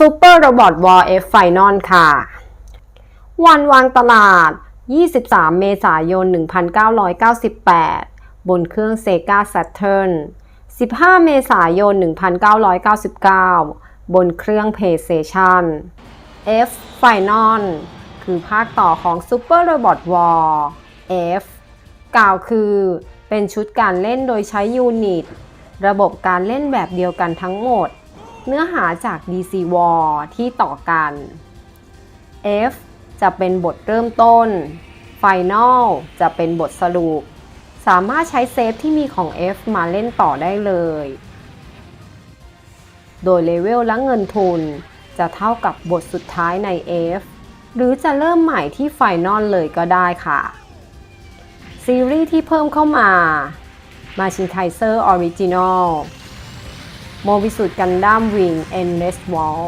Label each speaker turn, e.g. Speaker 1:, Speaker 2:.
Speaker 1: Super Robot War F Final ค่ะ วันวางตลาด 23 เมษายน 1998 บนเครื่อง Sega Saturn 15 เมษายน 1999 บนเครื่อง PlayStation F Final คือภาคต่อของ Super Robot War F กล่าวคือเป็นชุดการเล่นโดยใช้ยูนิต ระบบการเล่นแบบเดียวกันทั้งหมด เนื้อหาจาก DC War ที่ต่อกัน F จะเป็นบทเริ่มต้น Final จะเป็นบทสรุป สามารถใช้เซฟที่มีของ F มาเล่นต่อได้เลย โดยเลเวลและเงินทุน จะเท่ากับบทสุดท้ายใน F หรือจะเริ่มใหม่ที่ Final เลยก็ได้ค่ะ ซีรีส์ที่เพิ่มเข้ามามาชิ โมบิสุดกันดั้มวิงเอ็นเลสวอล